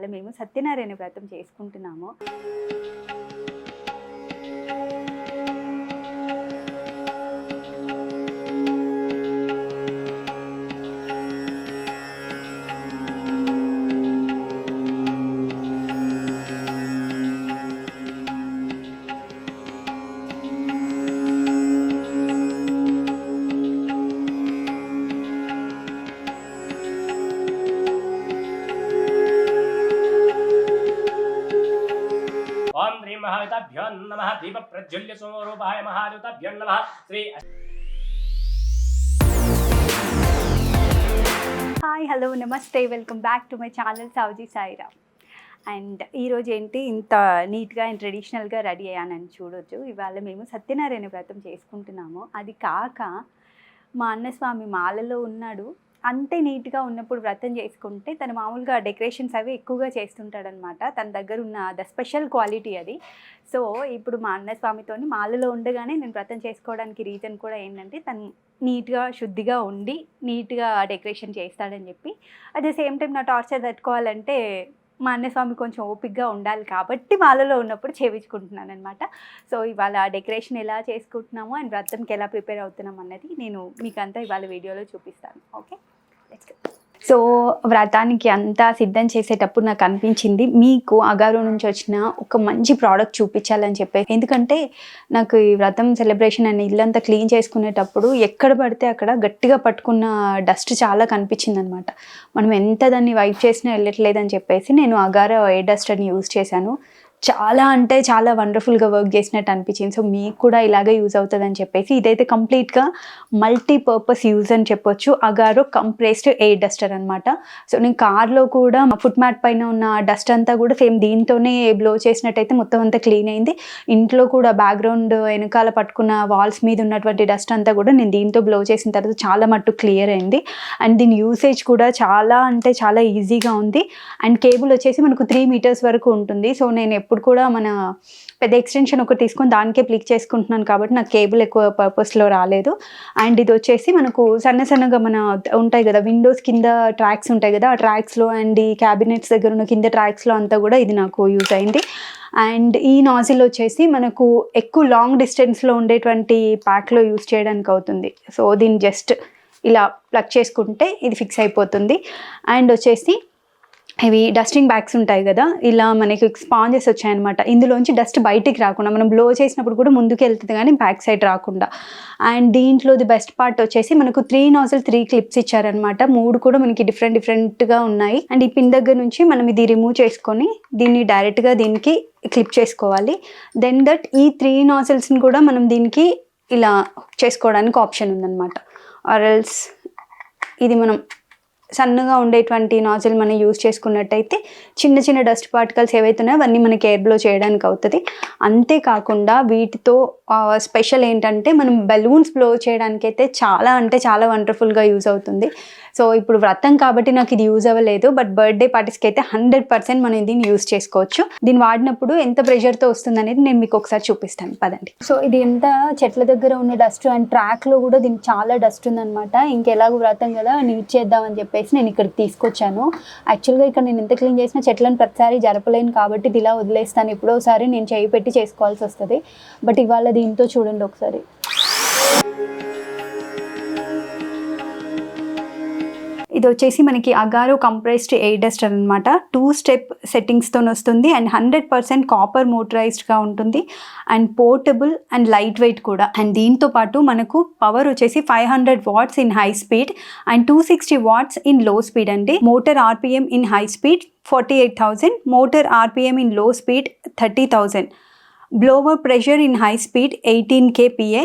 ఇవాళ మేము సత్యనారాయణ వ్రతం చేసుకుంటున్నాము. మహాయుతాభ్యో నమ దీప ప్రజ్వల్య సోమరూపాయ మహాయుతాభ్యో నమ శ్రీ హాయ్ హలో నమస్తే. Welcome back to my channel Sowji Saira and ఈరోజు ఏంటి? ఇంత నీట్గా అండ్ ట్రెడిషనల్గా రెడీ అయ్యానని చూడొచ్చు ఇవాళ మేము సత్యనారాయణ వ్రతం చేసుకుంటున్నాము. అది కాక మా అన్నస్వామి మాలలో ఉన్నాడు. అంతే నీట్గా ఉన్నప్పుడు వ్రతం చేసుకుంటే తను మామూలుగా డెకరేషన్స్ అవి ఎక్కువగా చేస్తుంటాడనమాట. తన దగ్గర ఉన్న ద స్పెషల్ క్వాలిటీ అది. సో ఇప్పుడు మా అన్నస్వామితోని మాలలో ఉండగానే నేను వ్రతం చేసుకోవడానికి రీజన్ కూడా ఏంటంటే తను నీట్గా శుద్ధిగా ఉండి నీట్గా డెకరేషన్ చేస్తాడని చెప్పి. అట్ ద సేమ్ టైం నా టార్చర్ తట్టుకోవాలంటే మా అన్నస్వామి కొంచెం ఓపిక్గా ఉండాలి కాబట్టి మాలలో ఉన్నప్పుడు చేయించుకుంటున్నాను అనమాట సో ఇవాళ డెకరేషన్ ఎలా చేసుకుంటున్నామో అండ్ వ్రతంకి ఎలా ప్రిపేర్ అవుతున్నాం అన్నది నేను మీకు అంతా ఇవాళ వీడియోలో చూపిస్తాను. ఓకే? సో వ్రతానికి అంతా సిద్ధం చేసేటప్పుడు నాకు అనిపించింది మీకు అగారు నుంచి వచ్చిన ఒక మంచి ప్రోడక్ట్ చూపించాలని చెప్పి ఎందుకంటే నాకు ఈ వ్రతం సెలబ్రేషన్ అని ఇల్లంతా క్లీన్ చేసుకునేటప్పుడు ఎక్కడ పడితే అక్కడ గట్టిగా పట్టుకున్న డస్ట్ చాలా కనిపించింది అనమాట మనం ఎంత దాన్ని వైప్ చేసినా వెళ్ళట్లేదని చెప్పేసి నేను అగారో ఏ డస్ట్ అని యూజ్ చేశాను. చాలా అంటే చాలా వండర్ఫుల్గా వర్క్ చేసినట్టు అనిపించింది. సో మీకు కూడా ఇలాగే యూజ్ అవుతుంది అని చెప్పేసి ఇదైతే కంప్లీట్గా మల్టీపర్పస్ యూజ్ అని చెప్పొచ్చు. అగారో కంప్రెస్డ్ ఎయిర్ డస్టర్ అనమాట సో నేను కార్లో కూడా మా ఫుట్ మ్యాట్ పైన ఉన్న డస్ట్ అంతా కూడా సేమ్ దీంతోనే బ్లో చేసినట్టయితే మొత్తం అంతా క్లీన్ అయింది. ఇంట్లో కూడా బ్యాక్గ్రౌండ్ వెనకాల పట్టుకున్న వాల్స్ మీద ఉన్నటువంటి డస్ట్ అంతా కూడా నేను దీంతో బ్లో చేసిన తర్వాత చాలా మట్టు క్లియర్ అయింది. అండ్ దీని యూసేజ్ కూడా చాలా అంటే చాలా ఈజీగా ఉంది. అండ్ కేబుల్ వచ్చేసి మనకు త్రీ మీటర్స్ వరకు ఉంటుంది. సో నేను ఇప్పుడు కూడా మన పెద్ద ఎక్స్టెన్షన్ ఒకటి తీసుకొని దానికే ప్లిక్ చేసుకుంటున్నాను కాబట్టి నాకు కేబుల్ ఎక్కువ పర్పస్లో రాలేదు. అండ్ ఇది వచ్చేసి మనకు సన్న సన్నగా మన ఉంటాయి కదా విండోస్ కింద ట్రాక్స్ ఉంటాయి కదా ఆ ట్రాక్స్లో అండ్ ఈ క్యాబినెట్స్ దగ్గర ఉన్న కింద ట్రాక్స్లో అంతా కూడా ఇది నాకు యూజ్ అయింది. అండ్ ఈ నాజిల్ వచ్చేసి మనకు ఎక్కువ లాంగ్ డిస్టెన్స్లో ఉండేటువంటి ప్యాక్లో యూజ్ చేయడానికి అవుతుంది. సో దీన్ని జస్ట్ ఇలా ప్లగ్ చేసుకుంటే ఇది ఫిక్స్ అయిపోతుంది. అండ్ వచ్చేసి ఇవి డస్టింగ్ బ్యాగ్స్ ఉంటాయి కదా ఇలా మనకి స్పాంజెస్ వచ్చాయన్నమాట. ఇందులోంచి డస్ట్ బయటికి రాకుండా మనం బ్లో చేసినప్పుడు కూడా ముందుకు వెళ్తుంది కానీ బ్యాక్ సైడ్ రాకుండా. అండ్ దీంట్లో ది బెస్ట్ పార్ట్ వచ్చేసి మనకు త్రీ నాజల్ త్రీ క్లిప్స్ ఇచ్చారనమాట మూడు కూడా మనకి డిఫరెంట్ డిఫరెంట్గా ఉన్నాయి. అండ్ ఈ పిన్ దగ్గర నుంచి మనం ఇది రిమూవ్ చేసుకొని దీన్ని డైరెక్ట్గా దీనికి క్లిప్ చేసుకోవాలి. దెన్ దట్ ఈ త్రీ నాజిల్స్ని కూడా మనం దీనికి ఇలా చేసుకోవడానికి ఆప్షన్ ఉందన్నమాట. ఆర్ఎల్స్ ఇది మనం సన్నగా ఉండేటువంటి నాజిల్ మనం యూజ్ చేసుకున్నట్టయితే చిన్న చిన్న డస్ట్ పార్టికల్స్ ఏవైతే ఉన్నాయో అవన్నీ మనకి ఎయిర్ బ్లో చేయడానికి అవుతుంది. అంతేకాకుండా వీటితో స్పెషల్ ఏంటంటే మనం బెలూన్స్ బ్లో చేయడానికి అయితే చాలా అంటే చాలా వండర్ఫుల్గా యూజ్ అవుతుంది. సో ఇప్పుడు వ్రతం కాబట్టి నాకు ఇది యూజ్ అవ్వలేదు బట్ బర్త్డే పార్టీస్కి అయితే హండ్రెడ్ పర్సెంట్ మనం దీన్ని యూజ్ చేసుకోవచ్చు. దీన్ని వాడినప్పుడు ఎంత ప్రెషర్తో వస్తుంది అనేది నేను మీకు ఒకసారి చూపిస్తాను. పదండి. సో ఇది ఎంత చెట్ల దగ్గర ఉన్న డస్ట్ అండ్ ట్రాక్లో కూడా దీనికి చాలా డస్ట్ ఉందన్నమాట. ఇంకెలాగో వ్రతం కదా నీట్ చేద్దామని చెప్పేసి నేను ఇక్కడికి తీసుకొచ్చాను. యాక్చువల్గా ఇక్కడ నేను ఎంత క్లీన్ చేసినా చెట్లను ప్రతిసారి జరపలేను కాబట్టి ఇది ఇలా వదిలేస్తాను. ఎప్పుడోసారి నేను చేయి పెట్టి చేసుకోవాల్సి వస్తుంది. బట్ ఇవాళ దీంతో చూడండి ఒకసారి. ఇది వచ్చేసి మనకి అగారో కంప్రెస్డ్ ఎయిర్ డస్టర్ అనమాట టూ స్టెప్ సెట్టింగ్స్తో వస్తుంది అండ్ హండ్రెడ్ పర్సెంట్ కాపర్ మోటరైజ్డ్గా ఉంటుంది and portable and light weight కూడా. అండ్ దీంతో పాటు మనకు పవర్ వచ్చేసి five hundred watts in high speed and two sixty watts in low speed అండి. Motor RPM in high speed forty eight thousand motor RPM in low speed thirty thousand blower pressure in high speed eighteen KPA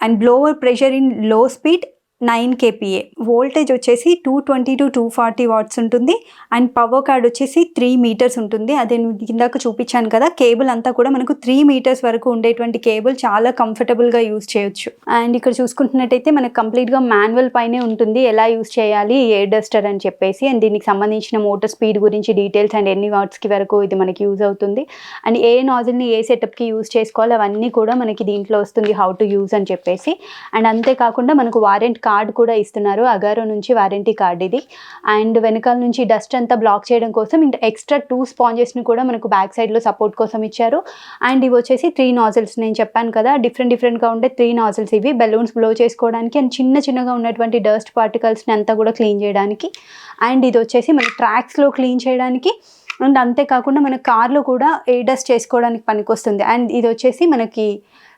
and blower pressure in low speed nine KPA. Voltage వచ్చేసి two twenty to two forty watts ఉంటుంది. And power cord వచ్చేసి three metres ఉంటుంది. అదే ఇందాక చూపించాను కదా cable అంతా కూడా మనకు త్రీ మీటర్స్ వరకు ఉండేటువంటి కేబుల్ చాలా కంఫర్టబుల్గా యూస్ చేయొచ్చు. అండ్ ఇక్కడ చూసుకుంటున్నట్టయితే మనకు కంప్లీట్గా మాన్యువల్ పైనే ఉంటుంది. ఎలా యూస్ చేయాలి ఎయిర్ డస్టర్ అని చెప్పేసి అండ్ దీనికి సంబంధించిన మోటార్ స్పీడ్ గురించి డీటెయిల్స్ అండ్ ఎన్ని వాట్స్కి వరకు ఇది మనకి యూజ్ అవుతుంది. అండ్ ఏ నాజిల్ని ఏ సెటప్కి యూజ్ చేసుకోవాలి అవన్నీ కూడా మనకి దీంట్లో వస్తుంది హౌ టు యూజ్ అని చెప్పేసి. అండ్ అంతేకాకుండా మనకు వారెంట్ కార్డ్ కూడా ఇస్తున్నారు అగారో నుంచి వారంటీ కార్డ్ ఇది. అండ్ వెనకాల నుంచి డస్ట్ అంతా బ్లాక్ చేయడం కోసం ఇంకా ఎక్స్ట్రా టూ స్పాంజెస్ని కూడా మనకు బ్యాక్ సైడ్లో సపోర్ట్ కోసం ఇచ్చారు. అండ్ ఇవి వచ్చేసి త్రీ నాజిల్స్ నేను చెప్పాను కదా డిఫరెంట్ డిఫరెంట్గా ఉండే త్రీ నాజిల్స్ ఇవి. బెలూన్స్ బ్లో చేసుకోవడానికి అండ్ చిన్న చిన్నగా ఉన్నటువంటి డస్ట్ పార్టికల్స్ని అంతా కూడా క్లీన్ చేయడానికి. అండ్ ఇది వచ్చేసి మన ట్రాక్స్లో క్లీన్ చేయడానికి అండ్ అంతేకాకుండా మన కార్లో కూడా ఏ డస్ట్ చేసుకోవడానికి పనికొస్తుంది. అండ్ ఇది వచ్చేసి మనకి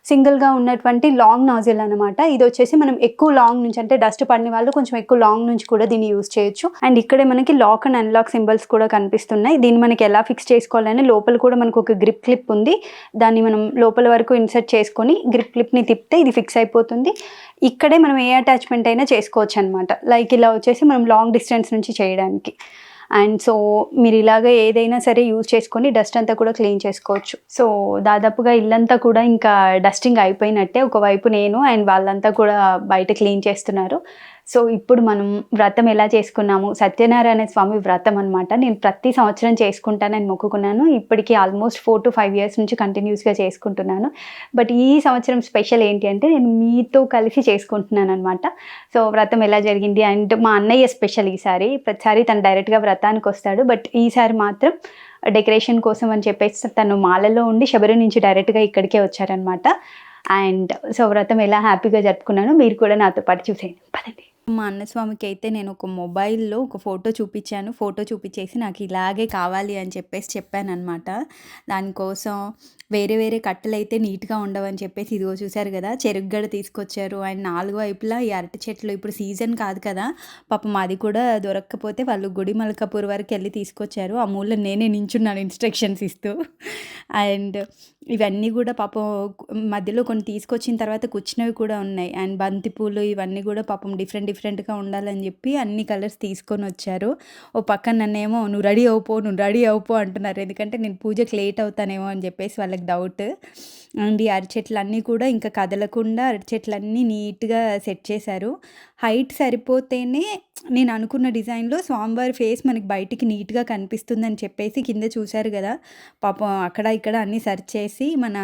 సింగిల్గా ఉన్నటువంటి లాంగ్ నాజిల్ అనమాట ఇది వచ్చేసి మనం ఎక్కువ లాంగ్ నుంచి అంటే డస్ట్ పడిన వాళ్ళు కొంచెం ఎక్కువ లాంగ్ నుంచి కూడా దీన్ని యూస్ చేయొచ్చు. అండ్ ఇక్కడే మనకి లాక్ అండ్ అన్లాక్ సింబల్స్ కూడా కనిపిస్తున్నాయి. దీన్ని మనకి ఎలా ఫిక్స్ చేసుకోవాలని లోపల కూడా మనకు ఒక గ్రిప్ క్లిప్ ఉంది. దాన్ని మనం లోపల వరకు ఇన్సర్ట్ చేసుకొని గ్రిప్ క్లిప్ని తిప్పితే ఇది ఫిక్స్ అయిపోతుంది. ఇక్కడే మనం ఏ అటాచ్మెంట్ అయినా చేసుకోవచ్చు అనమాట లైక్ ఇలా వచ్చేసి మనం లాంగ్ డిస్టెన్స్ నుంచి చేయడానికి. అండ్ సో మీరు ఇలాగ ఏదైనా సరే యూజ్ చేసుకొని డస్ట్ అంతా కూడా క్లీన్ చేసుకోవచ్చు. సో దాదాపుగా ఇల్లంతా కూడా ఇంకా డస్టింగ్ అయిపోయినట్టే. ఒకవైపు నేను అండ్ వాళ్ళంతా కూడా బయట క్లీన్ చేస్తున్నారు. సో ఇప్పుడు మనం వ్రతం ఎలా చేసుకున్నాము? సత్యనారాయణ స్వామి వ్రతం అనమాట నేను ప్రతి సంవత్సరం చేసుకుంటానని మొక్కుకున్నాను. ఇప్పటికీ almost four to five years నుంచి కంటిన్యూస్గా చేసుకుంటున్నాను. బట్ ఈ సంవత్సరం స్పెషల్ ఏంటి అంటే నేను మీతో కలిసి చేసుకుంటున్నాను అనమాట సో వ్రతం ఎలా జరిగింది? అండ్ మా అన్నయ్య స్పెషల్ ఈసారి. ప్రతిసారి తను డైరెక్ట్గా వ్రతానికి వస్తాడు. బట్ ఈసారి మాత్రం డెకరేషన్ కోసం అని చెప్పేసి తను మాలలో ఉండి శబరి నుంచి డైరెక్ట్గా ఇక్కడికే వచ్చారనమాట అండ్ సో వ్రతం ఎలా హ్యాపీగా జరుపుకున్నానో మీరు కూడా నాతో పాటు చూసేయండి. పదండి. మా అన్నస్వామికి అయితే నేను ఒక మొబైల్లో ఒక ఫోటో చూపించాను. ఫోటో చూపించేసి నాకు ఇలాగే కావాలి అని చెప్పేసి చెప్పాను దానికోసం వేరే వేరే కట్టెలు అయితే నీట్గా ఉండవని చెప్పేసి ఇదిగో చూశారు కదా చెరుగ్గడ తీసుకొచ్చారు. అండ్ నాలుగు వైపులా ఈ అరటి చెట్లు ఇప్పుడు సీజన్ కాదు కదా పాపం అది కూడా దొరక్కపోతే వాళ్ళు గుడి మల్కాపూర్ వరకు వెళ్ళి తీసుకొచ్చారు. ఆ మూల నేనే నించున్నాను ఇన్స్ట్రక్షన్స్ ఇస్తూ. అండ్ ఇవన్నీ కూడా పాపం మధ్యలో కొన్ని తీసుకొచ్చిన తర్వాత కూర్చున్నవి కూడా ఉన్నాయి. అండ్ బంతిపూలు ఇవన్నీ కూడా పాపం డిఫరెంట్ డిఫరెంట్గా ఉండాలని చెప్పి అన్ని కలర్స్ తీసుకొని వచ్చారు. ఓ పక్కన నన్నేమో నువ్వు రెడీ అవుపో నువ్వు రెడీ అవుపో అంటున్నారు. ఎందుకంటే నేను పూజకి లేట్ అవుతానేమో అని చెప్పేసి వాళ్ళకి డౌట్. అండ్ ఈ అరచెట్లన్నీ కూడా ఇంకా కదలకుండా అరచెట్లన్నీ నీట్గా సెట్ చేశారు. హైట్ సరిపోతేనే నేను అనుకున్న డిజైన్లో స్వామివారి ఫేస్ మనకి బయటికి నీట్గా కనిపిస్తుందని చెప్పేసి కింద చూశారు కదా. పాపం అక్కడ ఇక్కడ అన్నీ సెర్చ్ చేసి మన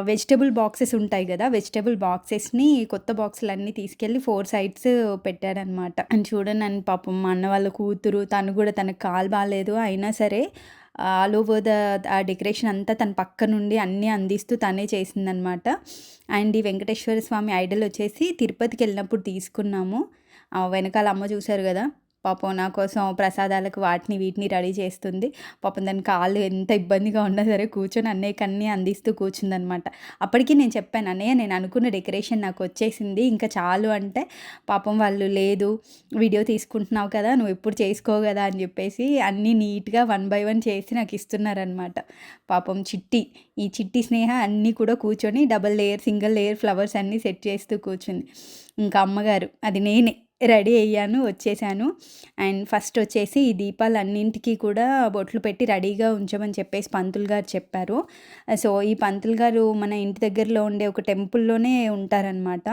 వెజిటబుల్ బాక్సెస్ ఉంటాయి కదా వెజిటబుల్ బాక్సెస్ని కొత్త బాక్సులు అన్నీ తీసుకెళ్ళి ఫోర్ సైడ్స్ పెట్టారనమాట అని చూడండి అని పాపం మా అన్న వాళ్ళ కూతురు తను కూడా తనకు కాలు బాగాలేదు అయినా సరే ఆల్ ఓవర్ ద ఆ డెకరేషన్ అంతా తన పక్క నుండి అన్నీ అందిస్తూ తనే చేసిందనమాట అండ్ ఈ వెంకటేశ్వర స్వామి ఐడల్ వచ్చేసి తిరుపతికి వెళ్ళినప్పుడు తీసుకున్నాము. వెనకాల అమ్మ చూశారు కదా పాపం నా కోసం ప్రసాదాలకు వాటిని వీటిని రెడీ చేస్తుంది. పాపం దాని కాళ్ళు ఎంత ఇబ్బందిగా ఉన్నా సరే కూర్చొని అన్నయ్యకి అన్నీ అందిస్తూ కూర్చుందనమాట అప్పటికి నేను చెప్పాను అన్నయ్య నేను అనుకున్న డెకరేషన్ నాకు వచ్చేసింది. ఇంకా చాలు అంటే పాపం వాళ్ళు లేదు వీడియో తీసుకుంటున్నావు కదా నువ్వు ఎప్పుడు చేసుకో కదా అని చెప్పేసి అన్నీ నీట్గా వన్ బై వన్ చేసి నాకు ఇస్తున్నారనమాట పాపం చిట్టి ఈ చిట్టి స్నేహ అన్నీ కూడా కూర్చొని double layer single layer flowers అన్నీ సెట్ చేస్తూ కూర్చుంది. ఇంకా అమ్మగారు అది నేనే. రెడీ అయ్యాను వచ్చేసాను. అండ్ ఫస్ట్ వచ్చేసి ఈ దీపాలన్నింటికి కూడా బొట్లు పెట్టి రెడీగా ఉంచమని చెప్పేసి పంతులు గారు చెప్పారు. సో ఈ పంతులు గారు మన ఇంటి దగ్గరలో ఉండే ఒక టెంపుల్లోనే ఉంటారనమాట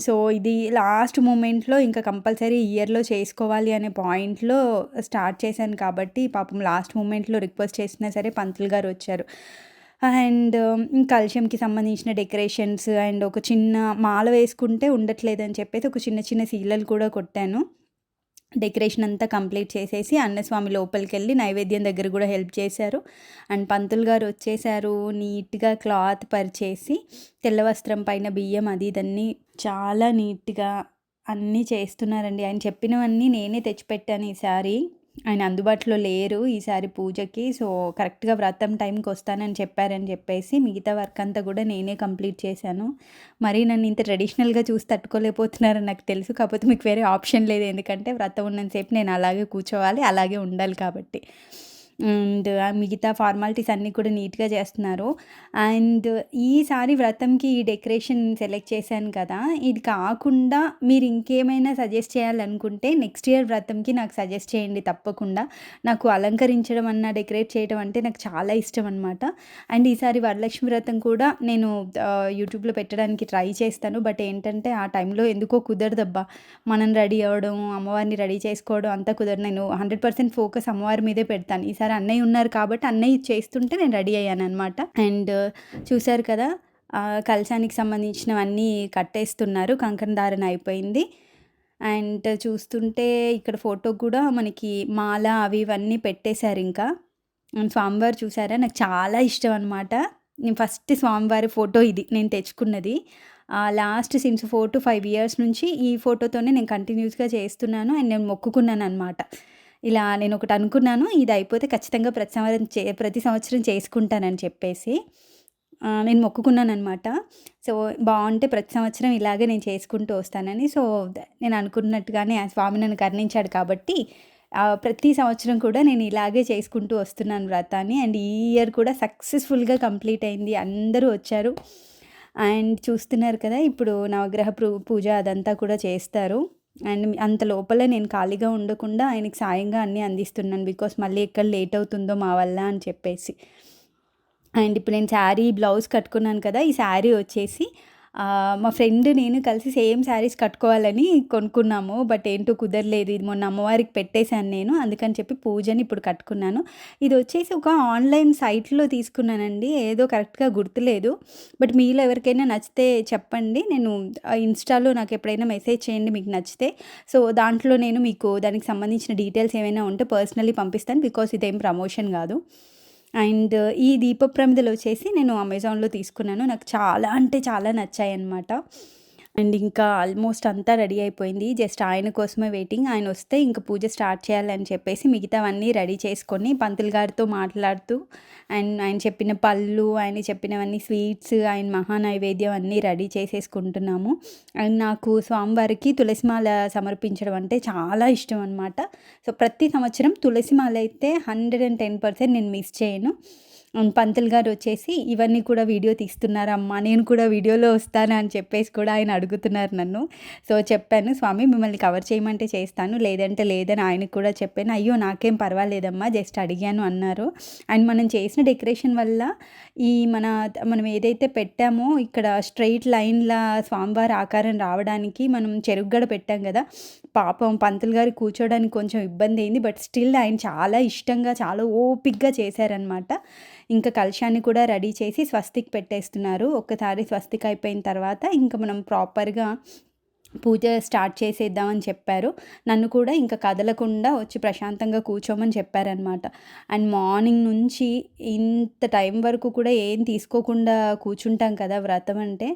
సో ఇది లాస్ట్ మూమెంట్లో ఇంకా కంపల్సరీ ఇయర్లో చేసుకోవాలి అనే పాయింట్లో స్టార్ట్ చేశాను కాబట్టి పాపం లాస్ట్ మూమెంట్లో రిక్వెస్ట్ చేసినా సరే పంతులు గారు వచ్చారు. అండ్ కలశంకి సంబంధించిన డెకరేషన్స్ అండ్ ఒక చిన్న మాల వేసుకుంటే ఉండట్లేదని చెప్పేసి ఒక చిన్న చిన్న సీలలు కూడా కొట్టాను. డెకరేషన్ అంతా కంప్లీట్ చేసేసి అన్నస్వామి లోపలికి వెళ్ళి నైవేద్యం దగ్గర కూడా హెల్ప్ చేశారు. అండ్ పంతులు గారు వచ్చేసారు నీట్గా క్లాత్ పరిచేసి తెల్ల వస్త్రం పైన బియ్యం అది ఇదన్నీ చాలా నీట్గా అన్నీ చేస్తున్నారండి. ఆయన చెప్పినవన్నీ నేనే తెచ్చిపెట్టాను ఈసారి. ఆయన అందుబాటులో లేరు ఈసారి పూజకి. సో కరెక్ట్గా వ్రతం టైంకి వస్తానని చెప్పారని చెప్పేసి మిగతా వర్క్ అంతా కూడా నేనే కంప్లీట్ చేశాను. మరి నన్ను ఇంత ట్రెడిషనల్గా చూసి తట్టుకోలేకపోతున్నారని నాకు తెలుసు. కాకపోతే మీకు వేరే ఆప్షన్ లేదు. ఎందుకంటే వ్రతం ఉన్నంతసేపు నేను అలాగే కూర్చోవాలి అలాగే ఉండాలి కాబట్టి. అండ్ మిగతా ఫార్మాలిటీస్ అన్నీ కూడా నీట్గా చేస్తున్నారు. అండ్ ఈసారి వ్రతంకి ఈ డెకరేషన్ సెలెక్ట్ చేశాను కదా ఇది కాకుండా మీరు ఇంకేమైనా సజెస్ట్ చేయాలనుకుంటే నెక్స్ట్ ఇయర్ వ్రతంకి నాకు సజెస్ట్ చేయండి తప్పకుండా. నాకు అలంకరించడం అన్న డెకరేట్ చేయడం అంటే నాకు చాలా ఇష్టం అనమాట అండ్ ఈసారి వరలక్ష్మి వ్రతం కూడా నేను యూట్యూబ్లో పెట్టడానికి ట్రై చేస్తాను. బట్ ఏంటంటే ఆ టైంలో ఎందుకో కుదరదబ్బా. మనం రెడీ అవ్వడం అమ్మవారిని రెడీ చేసుకోవడం అంతా కుదరదు. నేను హండ్రెడ్ పర్సెంట్ ఫోకస్ అమ్మవారి మీదే పెడతాను. ఈసారి అన్నయ్య ఉన్నారు కాబట్టి అన్నయ్య చేస్తుంటే నేను రెడీ అయ్యాను అనమాట అండ్ చూశారు కదా కలశానికి సంబంధించినవన్నీ కట్టేస్తున్నారు. కంకణ అయిపోయింది. అండ్ చూస్తుంటే ఇక్కడ ఫోటో కూడా మనకి మాల అవి ఇవన్నీ పెట్టేశారు ఇంకా. అండ్ స్వామివారు చూసారా? నాకు చాలా ఇష్టం అనమాట నేను ఫస్ట్ స్వామివారి ఫోటో ఇది నేను తెచ్చుకున్నది. Last since four to five years నుంచి ఈ ఫోటోతోనే నేను కంటిన్యూస్గా చేస్తున్నాను. అండ్ నేను మొక్కుకున్నాను అనమాట ఇలా నేను ఒకటి అనుకున్నాను ఇది అయిపోతే ఖచ్చితంగా ప్రతి సంవత్సరం చే ప్రతి సంవత్సరం చేసుకుంటానని చెప్పేసి నేను మొక్కుకున్నాను అనమాట సో బాగుంటే ప్రతి సంవత్సరం ఇలాగే నేను చేసుకుంటూ వస్తానని. సో నేను అనుకున్నట్టుగానే ఆ స్వామి నన్ను కర్ణించాడు కాబట్టి ప్రతి సంవత్సరం కూడా నేను ఇలాగే చేసుకుంటూ వస్తున్నాను వ్రతాన్ని. అండ్ ఈ ఇయర్ కూడా సక్సెస్ఫుల్గా కంప్లీట్ అయింది. అందరూ వచ్చారు. అండ్ చూస్తున్నారు కదా ఇప్పుడు నవగ్రహ పూజ అదంతా కూడా చేస్తారు. అండ్ అంత లోపల నేను ఖాళీగా ఉండకుండా ఆయనకి సాయంగా అన్నీ అందిస్తున్నాను బికాస్ మళ్ళీ ఎక్కడ లేట్ అవుతుందో మా వల్ల అని చెప్పేసి. అండ్ ఇప్పుడు నేను శారీ బ్లౌజ్ కట్టుకున్నాను కదా ఈ శారీ వచ్చేసి మా ఫ్రెండ్ నేను కలిసి సేమ్ శారీస్ కట్టుకోవాలని కొనుక్కున్నాము బట్ ఏంటో కుదరలేదు. ఇది మొన్న అమ్మవారికి పెట్టేశాను నేను అందుకని చెప్పి పూజని ఇప్పుడు కట్టుకున్నాను. ఇది వచ్చేసి ఒక ఆన్లైన్ సైట్లో తీసుకున్నానండి ఏదో కరెక్ట్గా గుర్తులేదు. బట్ మీలో ఎవరికైనా నచ్చితే చెప్పండి. నేను ఆ, ఇన్స్టాలో నాకు ఎప్పుడైనా మెసేజ్ చేయండి మీకు నచ్చితే. సో దాంట్లో నేను మీకు దానికి సంబంధించిన డీటెయిల్స్ ఏమైనా ఉంటే పర్సనలీ పంపిస్తాను బికాస్ ఇదేం ప్రమోషన్ కాదు. అండ్ ఈ దీప ప్రమిదలు వచ్చేసి నేను అమెజాన్లో తీసుకున్నాను. నాకు చాలా అంటే చాలా నచ్చాయి అన్నమాట అండ్ ఇంకా ఆల్మోస్ట్ అంతా రెడీ అయిపోయింది. జస్ట్ ఆయన కోసమే వెయిటింగ్. ఆయన వస్తే ఇంకా పూజ స్టార్ట్ చేయాలని చెప్పేసి మిగతావన్నీ రెడీ చేసుకొని పంతులు గారితో మాట్లాడుతూ అండ్ ఆయన చెప్పిన పళ్ళు ఆయన చెప్పినవన్నీ స్వీట్స్ ఆయన మహా నైవేద్యం అన్నీ రెడీ చేసేసుకుంటున్నాము. అండ్ నాకు స్వామివారికి తులసిమాల సమర్పించడం అంటే చాలా ఇష్టం అనమాట సో ప్రతి సంవత్సరం తులసిమాల అయితే హండ్రెడ్ అండ్ టెన్ పర్సెంట్ నేను మిస్ చేయను. పంతులు గారు వచ్చేసి ఇవన్నీ కూడా వీడియో తీస్తున్నారమ్మా నేను కూడా వీడియోలో వస్తాను అని చెప్పేసి కూడా ఆయన అడుగుతున్నారు నన్ను. సో చెప్పాను స్వామి మిమ్మల్ని కవర్ చేయమంటే చేస్తాను లేదంటే లేదని ఆయనకు కూడా చెప్పాను. అయ్యో నాకేం పర్వాలేదమ్మా జస్ట్ అడిగాను అన్నారు. అండ్ మనం చేసిన డెకరేషన్ వల్ల ఈ మన మనం ఏదైతే పెట్టామో ఇక్కడ స్ట్రైట్ లైన్ల స్వామివారి ఆకారం రావడానికి మనం చెరుగ్గడ పెట్టాం కదా పాపం పంతులు గారు కూర్చోడానికి కొంచెం ఇబ్బంది అయింది. బట్ స్టిల్ ఆయన చాలా ఇష్టంగా చాలా ఓపిక్గా చేశారనమాట ఇంకా కలశాన్ని కూడా రెడీ చేసి స్వస్తిక్ పెట్టేస్తున్నారు. ఒక్కసారి స్వస్తిక్ అయిపోయిన తర్వాత ఇంకా మనం ప్రాపర్గా పూజ స్టార్ట్ చేసేద్దామని చెప్పారు. నన్ను కూడా ఇంకా కదలకుండా వచ్చి ప్రశాంతంగా కూర్చోమని చెప్పారనమాట అండ్ మార్నింగ్ నుంచి ఇంత టైం వరకు కూడా ఏం తీసుకోకుండా కూర్చుంటాం కదా వ్రతం అంటే.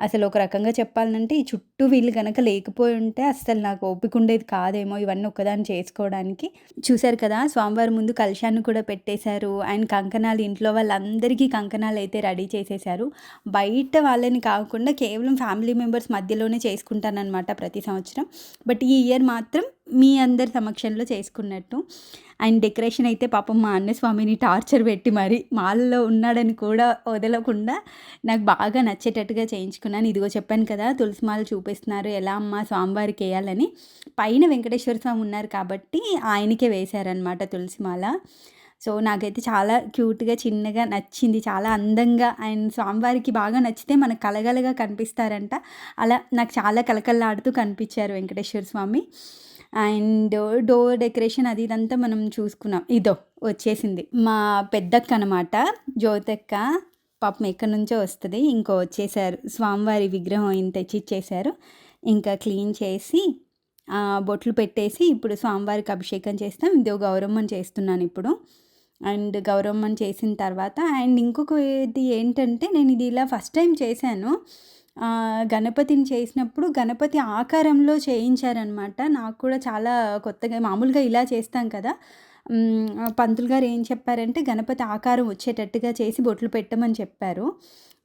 అసలు ఒక రకంగా చెప్పాలంటే ఈ చుట్టూ వీళ్ళు కనుక లేకపోయి ఉంటే అసలు నాకు ఓపిక ఉండేది కాదేమో ఇవన్నీ ఒక్కదాన్ని చేసుకోవడానికి. చూశారు కదా స్వామివారి ముందు కలశాన్ని కూడా పెట్టేశారు. అండ్ కంకణాలు ఇంట్లో వాళ్ళందరికీ కంకణాలు అయితే రెడీ చేసేసారు బయట వాళ్ళని కాకుండా కేవలం ఫ్యామిలీ మెంబర్స్ మధ్యలోనే చేసుకుంటాను చేసుకుంటానన్నమాట ప్రతి సంవత్సరం. బట్ ఈ ఇయర్ మాత్రం మీ అందరి సమక్షంలో చేసుకున్నట్టు. అండ్ డెకరేషన్ అయితే పాపం మా అన్న స్వామిని టార్చర్ పెట్టి మరి మాల్లో ఉన్నాడని కూడా వదలకుండా నాకు బాగా నచ్చేటట్టుగా చేయించుకున్నాను. ఇదిగో చెప్పాను కదా తులసి మాల చూపిస్తున్నారు. ఎలా అమ్మ స్వామివారికి వేయాలని. పైన వెంకటేశ్వర స్వామి ఉన్నారు కాబట్టి ఆయనకే వేశారనమాట తులసి మాల. సో నాకైతే చాలా క్యూట్గా చిన్నగా నచ్చింది. చాలా అందంగా అండ్ స్వామివారికి బాగా నచ్చితే మనకు కలగలగా కనిపిస్తారంట. అలా నాకు చాలా కలకల్లాడుతూ కనిపించారు Venkateswara Swami. And door decoration అది ఇదంతా మనం చూసుకున్నాం. ఇదో వచ్చేసింది. మా పెద్దక్క అనమాట జ్యోతక్క పాపం ఎక్కడి నుంచో వస్తుంది. ఇంకో వచ్చేసారు. స్వామివారి విగ్రహం ఇంత తెచ్చిచ్చేసారు. ఇంకా క్లీన్ చేసి బొట్లు పెట్టేసి ఇప్పుడు స్వామివారికి అభిషేకం చేస్తాం. ఇదో గౌరమ్మని చేస్తున్నాను ఇప్పుడు. అండ్ గౌరమ్మని చేసిన తర్వాత అండ్ ఇంకొకటి ఏంటంటే నేను ఇది ఇలా ఫస్ట్ టైం చేశాను. గణపతిని చేసినప్పుడు గణపతి ఆకారంలో చేయించారనమాట నాకు కూడా చాలా కొత్తగా మామూలుగా ఇలా చేస్తాం కదా. పంతులు గారు ఏం చెప్పారంటే గణపతి ఆకారం వచ్చేటట్టుగా చేసి బొట్లు పెట్టమని చెప్పారు.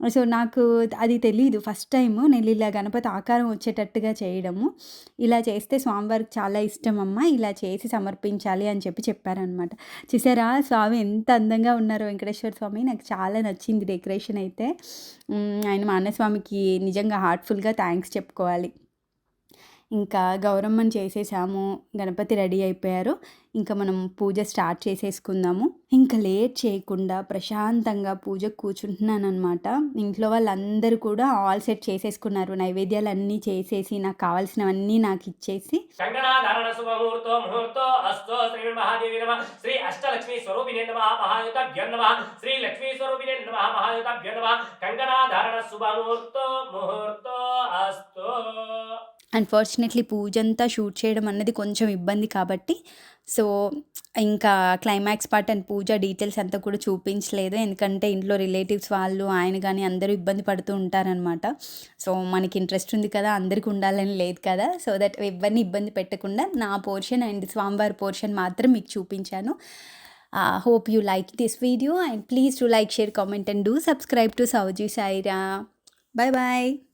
సో నాకు అది తెలియదు ఫస్ట్ టైం నేను ఇలా గణపతి ఆకారం వచ్చేటట్టుగా చేయడము. ఇలా చేస్తే స్వామివారికి చాలా ఇష్టం అమ్మ. ఇలా చేసి సమర్పించాలి అని చెప్పి చెప్పారనమాట చూసారా? స్వామి ఎంత అందంగా ఉన్నారు వెంకటేశ్వర స్వామి. నాకు చాలా నచ్చింది డెకరేషన్ అయితే. ఆయన మా అన్నస్వామికి నిజంగా హార్ట్ఫుల్గా థ్యాంక్స్ చెప్పుకోవాలి. ఇంకా గౌరమ్మని చేసేసాము గణపతి రెడీ అయిపోయారు. ఇంకా మనం పూజ స్టార్ట్ చేసేసుకుందాము. ఇంకా లేట్ చేయకుండా ప్రశాంతంగా పూజ కూర్చుంటున్నాను అనమాట ఇంట్లో వాళ్ళందరూ కూడా ఆల్ సెట్ చేసేసుకున్నారు. నైవేద్యాలు అన్నీ చేసేసి నాకు కావాల్సినవన్నీ నాకు ఇచ్చేసి. శ్రీ స్వరూపిణి నమ. మహాయుతాభ్యం నమ. శ్రీ లక్ష్మీ స్వరూపిణి నమ. మహాయుతాభ్యం నమ. ముహూర్తో అస్తో అన్ఫార్చునేట్లీ పూజ అంతా షూట్ చేయడం అన్నది కొంచెం ఇబ్బంది కాబట్టి సో ఇంకా క్లైమాక్స్ పార్ట్ అండ్ పూజ డీటెయిల్స్ అంతా కూడా చూపించలేదు. ఎందుకంటే ఇంట్లో రిలేటివ్స్ వాళ్ళు ఆయన కానీ అందరూ ఇబ్బంది పడుతూ ఉంటారనమాట సో మనకి ఇంట్రెస్ట్ ఉంది కదా అందరికి ఉండాలని లేదు కదా. సో దట్ ఎవరిని ఇబ్బంది పెట్టకుండా నా పోర్షన్ అండ్ స్వామివారి పోర్షన్ మాత్రం మీకు చూపించాను. Hope you like this video and please to like share comment and do subscribe to Sowji సాయిరా bye bye